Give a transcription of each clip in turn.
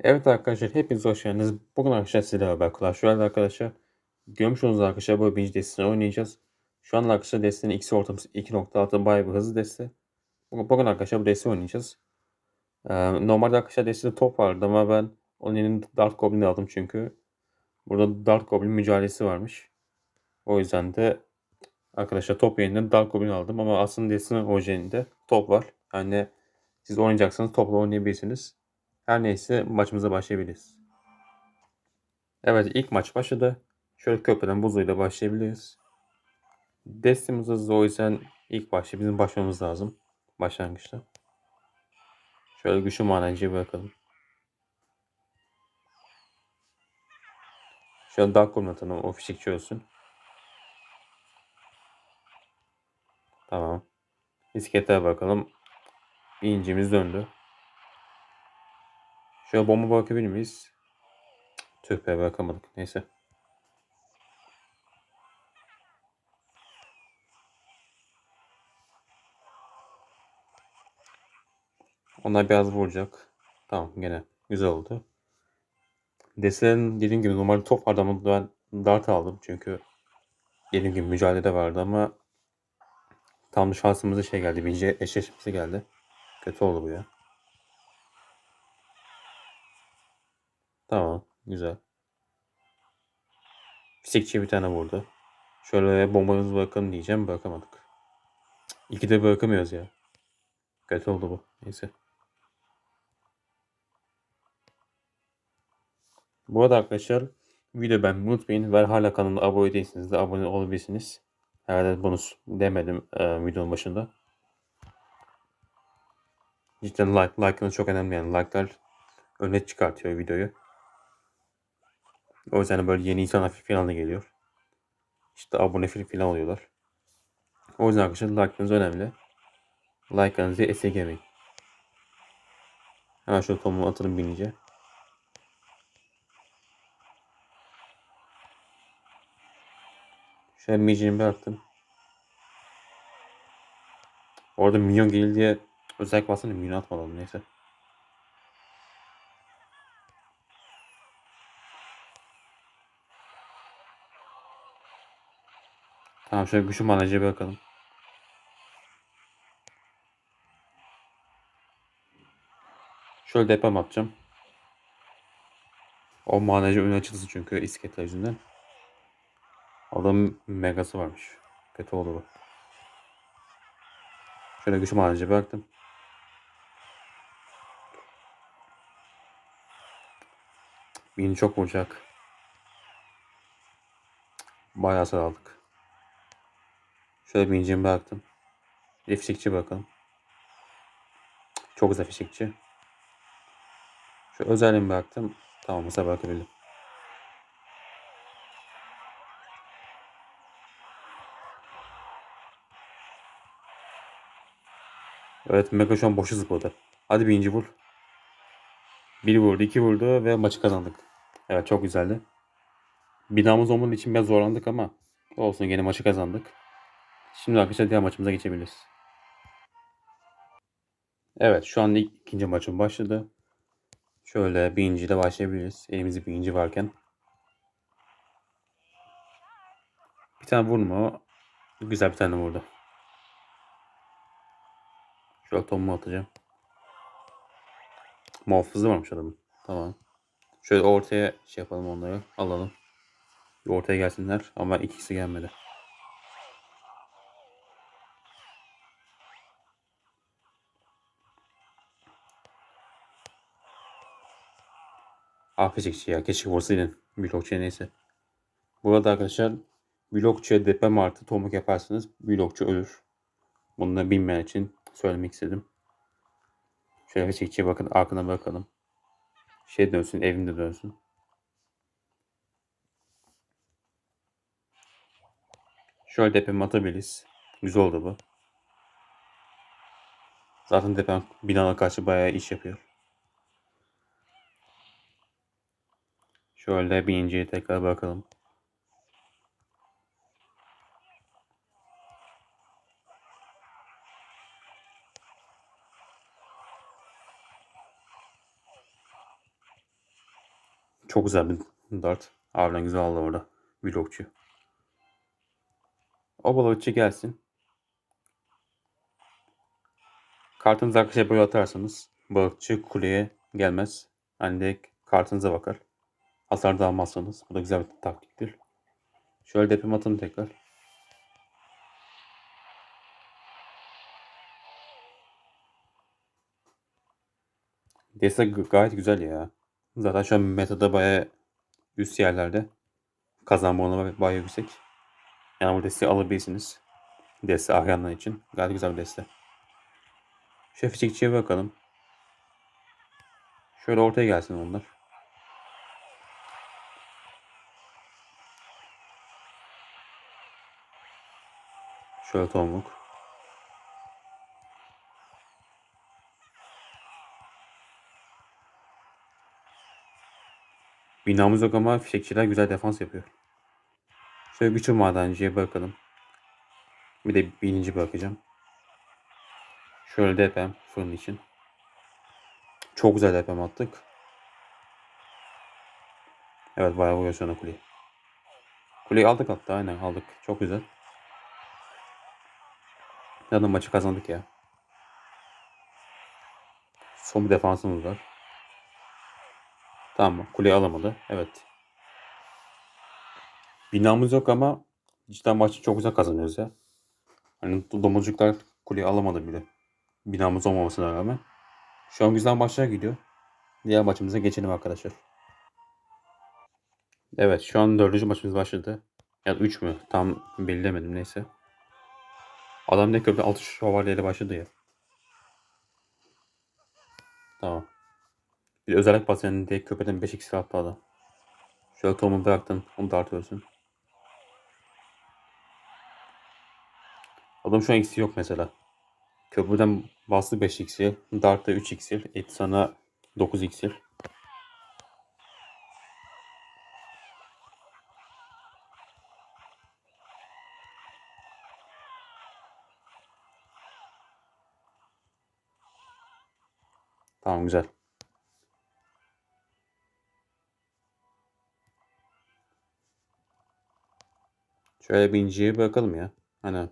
Evet arkadaşlar hepiniz hoş geldiniz. Bugün arkadaşlar sizlerle beraber Clash Royale arkadaşlar. Görmüş olduğunuz arkadaşlar bu birinci destesini oynayacağız. Şu an arkadaşlar destenin X ortalaması 2.6 bayağı bir hızlı deste. Bugün, arkadaşlar bu desteği oynayacağız. Ee, normalde arkadaşlar destede top vardı ama ben onun yerine Dark Goblin'i aldım çünkü. Burada Dark Goblin mücadelesi varmış. O yüzden de arkadaşlar top yerine Dark Goblin aldım ama aslında destenin orijinalinde top var. Yani siz oynayacaksanız topla oynayabilirsiniz. Her neyse maçımıza başlayabiliriz. Evet ilk maç başladı. Şöyle köprüden buzuyla başlayabiliriz. Destemiz hızlı o yüzden ilk başta bizim başlamamız lazım. Başlangıçta. Şöyle güçlü manenciye bırakalım. Şöyle Goblin atalım o fişekçi ölsün. Tamam. İskeletlere bakalım. Bir incimiz döndü. Şöyle bomba bakabilir miyiz? Tüh be bakamadık. Neyse. Onlar biraz vuracak. Tamam gene güzel oldu. Desen dediğim gibi normal top vardı ama ben dart aldım çünkü dediğim gibi mücadelede vardı ama tam şansımıza şey geldi. Bince eşleşmesi geldi. Kötü oldu bu ya. Tamam. Güzel. Fisikçi bir tane vurdu. Şöyle bombamızı bırakalım diyeceğim. Bırakamadık. İki de bırakamıyoruz ya. Kötü oldu bu. Neyse. Bu arada arkadaşlar video ben unutmayın ve hala kanala abone değilseniz de abone olabilirsiniz. Herhalde bonus demedim e, videonun başında. Cidden like, like'ınız çok önemli yani like'lar öne çıkartıyor videoyu. O yüzden böyle yeni insanlar falan da geliyor. İşte abone falan oluyorlar. O yüzden arkadaşlar like'ınız önemli. Like'ınızı esirgemeyin. Hemen şöyle tomumu atalım binince. Şöyle micini bıraktım. Orada minyon gelir diye özellik bassana minyon atmadım neyse. Tamam şöyle güçlü manacıya bakalım. Şöyle deprem atacağım. O manacı ön açılsın çünkü iskelet yüzünden. Adam megası varmış. Kötü oldu bu. Şöyle güçlü manacı bıraktım. Beni çok vuracak. Bayağı saraldık. Şöyle bir incimi bıraktım. Bir fişekçi bakalım. Çok güzel fişekçi. Şu özelliğimi bıraktım. Tamam mesela bırakabildim. Evet Mega şu an boşu zıpladı. Hadi birinci vur. Bir vurdu, iki vurdu ve maçı kazandık. Evet çok güzeldi. Binamız olmadığı için biraz zorlandık ama olsun yine maçı kazandık. Şimdi arkadaşlar diğer maçımıza geçebiliriz. Evet şu anda ilk, ikinci maçım başladı. Şöyle birinciyle başlayabiliriz. Elimizde birinci varken. Bir tane vurma. Güzel bir tane vurdu. Şöyle tomumu atacağım. Muhafızı varmış adamın. Tamam. Şöyle ortaya şey yapalım onları. Alalım. Bir ortaya gelsinler ama ikisi gelmedi. Ah fizikçi ya. Keşke vursaydın. Blokçuya neyse. Burada arkadaşlar blokçuya deprem artı tomuk yaparsanız blokçu ölür. Bunu da bilmeyen için söylemek istedim. Şöyle fizikçiye bakın. Arkana bakalım. Şey dönsün. Evinde dönsün. Şöyle deprem atabiliriz. Güzel oldu bu. Zaten deprem binana karşı bayağı iş yapıyor. Şöyle birinciye tekrar bakalım. Çok güzel bir dart. Harbiden güzel aldı orada. Vlogçu. O balıkçı gelsin. Kartınızı arkadaşlar böyle atarsanız balıkçı kuleye gelmez. Hani direkt kartınıza bakar. Hasar da almazsanız. Bu da güzel bir taktiktir. Şöyle deprem atın tekrar. Destek gayet güzel ya. Zaten şu an metada baya üst yerlerde. Kazanma oranı baya yüksek. Yani bu desteği alabilirsiniz. Deste arayanlar için. Gayet güzel bir deste. Şef çiçekçiye bakalım. Şöyle ortaya gelsin onlar. Şöyle tomruk. Binamız yok ama fişekçiler güzel defans yapıyor. Şöyle güçlü madenciye bakalım. Bir de bininci bakacağım. Şöyle deprem fırın için. Çok güzel deprem attık. Evet bayağı vuruyor sonra kuleyi. Kuleyi aldık hatta aynen aldık. Çok güzel. Zaten maçı kazandık ya. Son bir defansımız var. Tamam kuleyi alamadı. Evet. Binamız yok ama cidden maçı çok güzel kazanıyoruz ya. Hani domuzcuklar kuleyi alamadı bile. Binamız olmamasına rağmen. Şu an güzel maçlar gidiyor. Diğer maçımıza geçelim arkadaşlar. Evet şu an dördüncü maçımız başladı. Ya da üç mü? Tam belirlemedim neyse. Adam ne köprü altı şövalyeyle başladı ya. Tamam. Bir özellik basayanın diye köprüden 5 x attı adam. Şöyle tohumu bıraktın. Onu da artıyorsun. Adam şu an eksiği yok mesela. Köprüden bastı 5 iksir. Dart'ta 3 iksir. Et sana 9 iksir. Tamam güzel. Şöyle bir inciye bakalım ya. Hani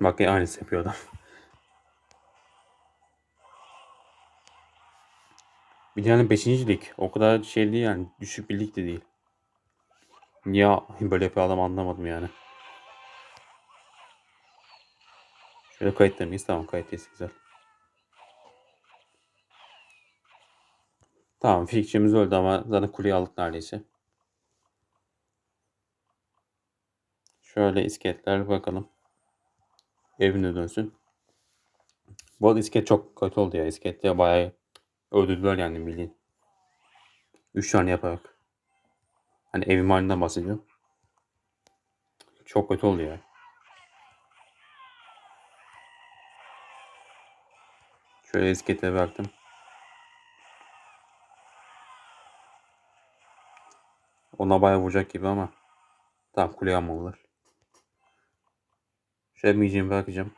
Bak ya aynısı yapıyor adam. Bir yani 5. lig. O kadar şey değil yani. Düşük bir lig de değil. Niye böyle yapıyor adam anlamadım yani. Şöyle kayıtlı mıyız? Tamam kayıtlıyız güzel. Tamam fikçimiz öldü ama zaten kuleyi aldık neredeyse. Şöyle iskeletler bakalım. Evine dönsün. Bu arada iskelet çok kötü oldu ya. İskelet ya bayağı öldürdüler yani bildiğin. 3 tane yaparak. Hani evim halinden bahsediyorum. Çok kötü oldu ya. Şöyle iskelete bıraktım. Ona bayağı vuracak gibi ama. Tamam kuleye almalılar. Şöyle miyeceğimi bırakacağım.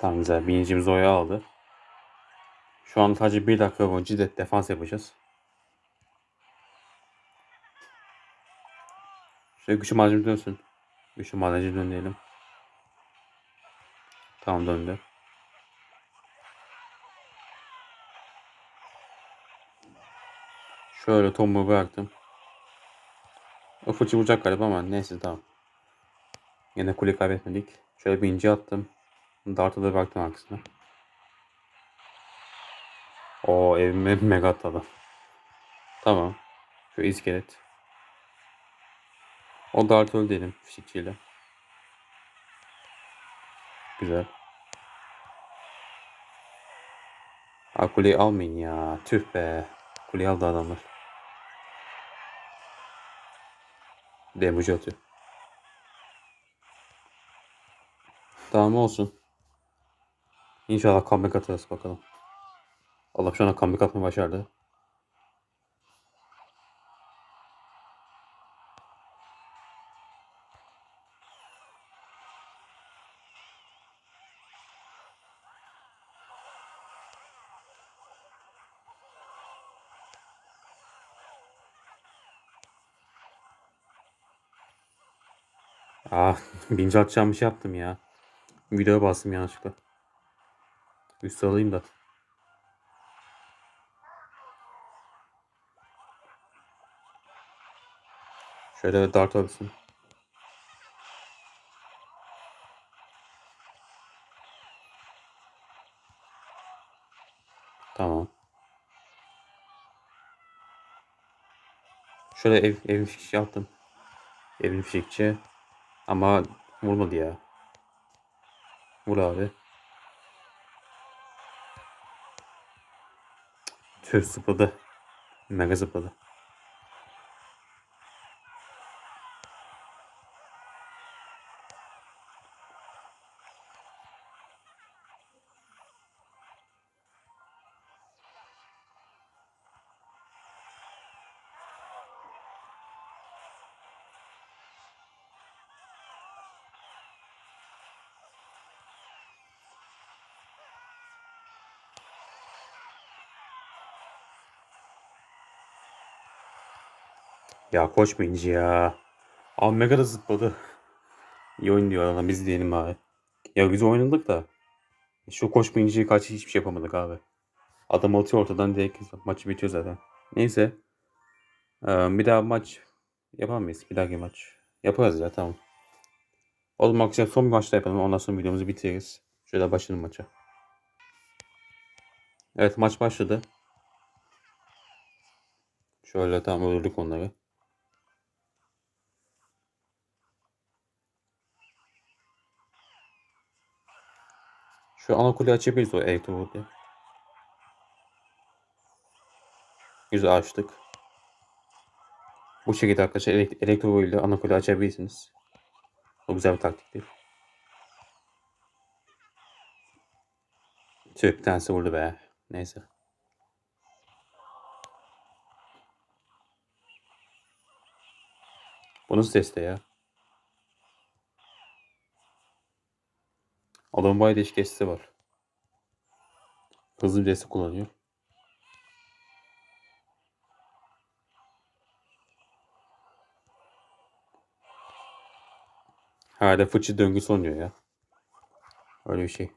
Tamam güzel. Birincimiz oya aldı. Şu an sadece bir dakika boyunca de defans yapacağız. Şöyle güçlü malzeme dönsün. Güçlü malzeme dönelim. Tamam döndü. Şöyle tomuğu bıraktım. Fıçı vuracak galiba ama neyse tamam. Yine kule kaybetmedik. Şöyle bir ince attım. Dart'a da bıraktım arkasına. O evime mega atladı. Tamam. Şu iskelet. O dart öldü dedim fişikçiyle. Güzel. Ha kuleyi almayın ya. Tüh be. Kuleyi aldı adamlar. Damage atıyor. Tamam olsun. İnşallah comeback atarız bakalım. Allah şu an comeback atmayı başardı. Aa, bince atacağım bir şey yaptım ya. Videoya bastım yanlışlıkla. Üstü alayım da. Şöyle dart olsun. Tamam. Şöyle ev, evin fişekçi yaptım. Evin fişekçi. Ama vurmadı ya. Vur abi. Tüh zıpladı. Mega zıpladı. Ya koç minci ya. Abi mega da zıpladı. İyi oyun diyor adam biz diyelim abi. Ya biz oynadık da. Şu koç minciye karşı hiçbir şey yapamadık abi. Adam atıyor ortadan direkt maçı bitiyor zaten. Neyse. Ee, bir daha maç yapamayız. Bir dahaki maç. Yaparız ya tamam. O zaman akşam son bir maçta yapalım. Ondan sonra videomuzu bitiririz. Şöyle başlayalım maça. Evet maç başladı. Şöyle tam öldürdük onları. Şu ana kuleyi açabiliriz o elektronikle. Güzel açtık. Bu şekilde arkadaşlar elekt elektronikle ana kuleyi açabilirsiniz. O güzel bir taktiktir. Tüh bir tanesi vurdu be. Neyse. Bu nasıl teste ya? Adamın bayağı değişik var. Hızlı bir testi kullanıyor. Hala fıçı döngüsü oynuyor ya. Öyle bir şey.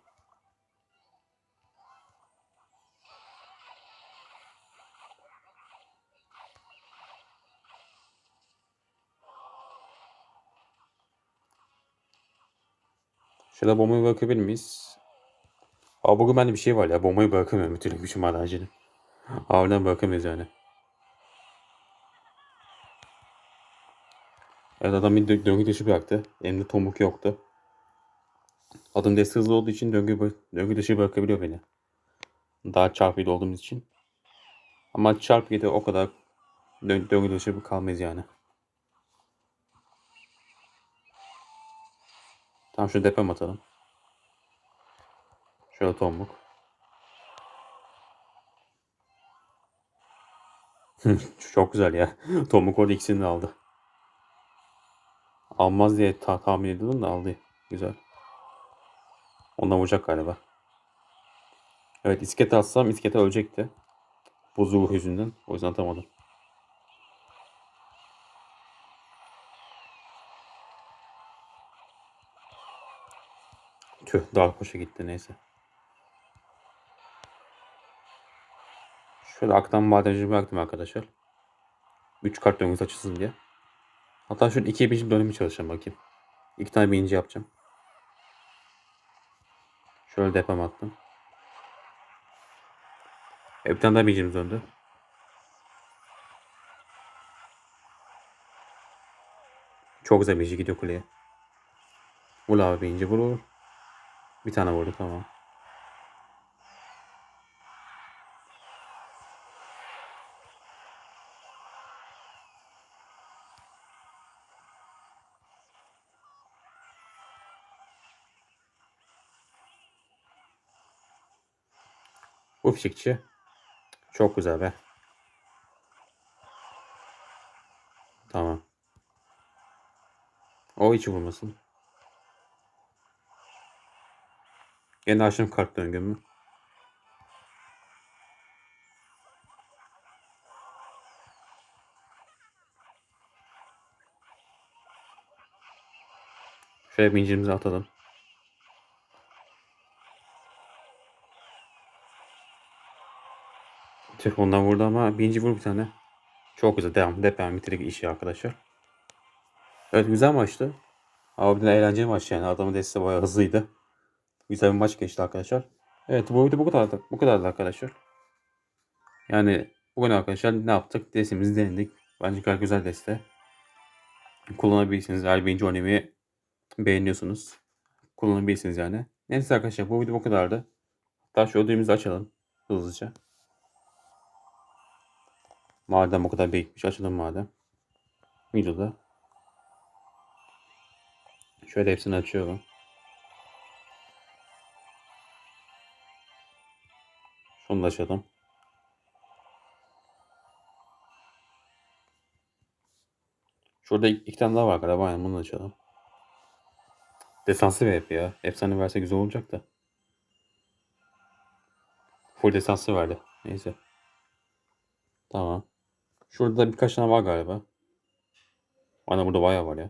Şöyle bombayı bırakabilir miyiz? Aa bugün bende bir şey var ya. Bombayı bırakamıyorum türlü gücüm haricinde. Harbiden bırakamıyoruz yani. Evet adam bir dö- döngü dışı bıraktı. Elimde tomruk yoktu. Adım desti hızlı olduğu için döngü, döngü dışı bırakabiliyor beni. Daha çarpı 7 olduğumuz için. Ama çarpı 7 o kadar dö- döngü dışı kalmayız yani. Tamam şu depem atalım. Şöyle tomruk. Çok güzel ya. Tomruk orada ikisini de aldı. Almaz diye ta tahmin ediyordum da aldı. Güzel. Ondan vuracak galiba. Evet iskete atsam iskete ölecekti. Buzulu yüzünden. O yüzden atamadım. Tüh daha koşa gitti neyse. Şöyle aktan bademci bıraktım arkadaşlar. 3 kart döngüsü açılsın diye. Hatta şöyle ikiye bir dönemi çalışacağım bakayım. İki tane birinci yapacağım. Şöyle depem attım. E, bir tane daha birincimiz döndü. Çok güzel birinci gidiyor kuleye. Vur abi birinci vur vur. Bir tane vurdu tamam. Bu. Çok güzel be. Tamam. O hiç vurmasın. Yine açtım kart döngümü. Şöyle bincimizi atalım. Tüh ondan vurdu ama binci vur bir tane. Çok güzel. Devam. Deprem bitirdik işi arkadaşlar. Evet güzel maçtı. Harbiden eğlenceli maç yani. Adamın desteği bayağı hızlıydı. Güzel bir maç geçti arkadaşlar. Evet bu video bu kadardı. Bu kadardı arkadaşlar. Yani bugün arkadaşlar ne yaptık? Destemizi denedik. Bence gayet güzel deste. Kullanabilirsiniz. Eğer birinci oynamayı beğeniyorsunuz. Kullanabilirsiniz yani. Neyse arkadaşlar bu video bu kadardı. Hatta şu ödülümüzü açalım. Hızlıca. Madem o kadar birikmiş açalım madem. Videoda. Şöyle hepsini açıyorum. Açalım. Şurada iki, tane daha var galiba. Aynen bunu açalım. Desansı ver hep ya. Efsane verse güzel olacak da. Full desansı verdi. Neyse. Tamam. Şurada birkaç tane var galiba. Ana burada bayağı var ya.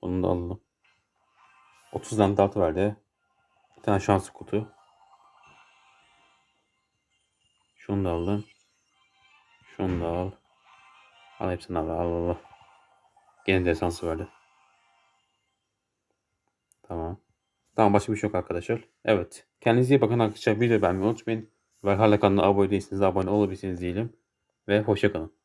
Onu da alalım. 30 tane dart verdi. Bir tane şans kutu. Şunu da aldım. Şunu da al. Al hepsini al. Al al. Gene de esansı verdi. Tamam. Tamam başka bir şey yok arkadaşlar. Evet. Kendinize iyi bakın arkadaşlar. Video beğenmeyi unutmayın. Ve hala kanala abone değilseniz abone olabilirsiniz diyelim. Ve hoşçakalın.